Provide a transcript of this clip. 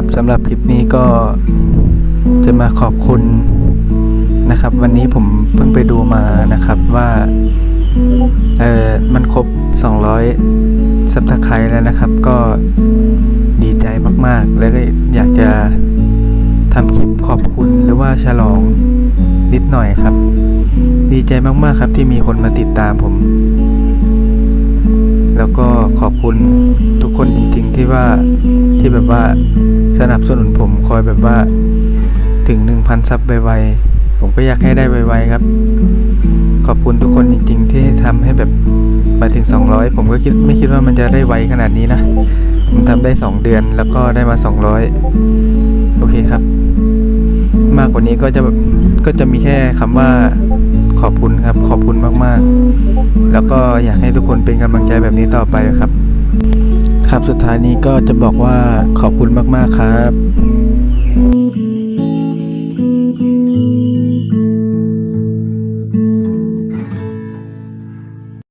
ครับสำหรับคลิปนี้ก็จะมาขอบคุณนะครับ วันนี้ผมเพิ่งไปดูมานะครับว่าเออมันครบ 200 ซับสไครต์แล้วนะครับ ก็ดีใจมากๆ แล้วก็อยากจะทำคลิปขอบคุณหรือว่าฉลองนิดหน่อยครับ ดีใจมากๆครับที่มีคนมาติดตามผม แล้วก็ขอบคุณทุกคนจริงๆที่ว่าที่แบบว่า สนับสนุนผมคอยแบบว่าถึง 1,000 ซับไวๆ ผมก็อยากให้ได้ไวๆครับ ขอบคุณทุกคนจริง ๆ ที่ทำให้แบบมาถึง 200 ผมก็คิดไม่คิดว่ามันจะได้ไวขนาดนี้นะ ผมทำได้ 2 เดือนแล้วก็ได้มา 200 โอเคครับ มากกว่านี้ก็จะก็จะมีแค่คำว่าขอบคุณครับ ขอบคุณมากๆ แล้วก็อยากให้ทุกคนเป็นกำลังใจแบบนี้ต่อไปครับ ครับสุดท้ายนี้ก็จะบอกว่าขอบคุณมาก ๆ ครับ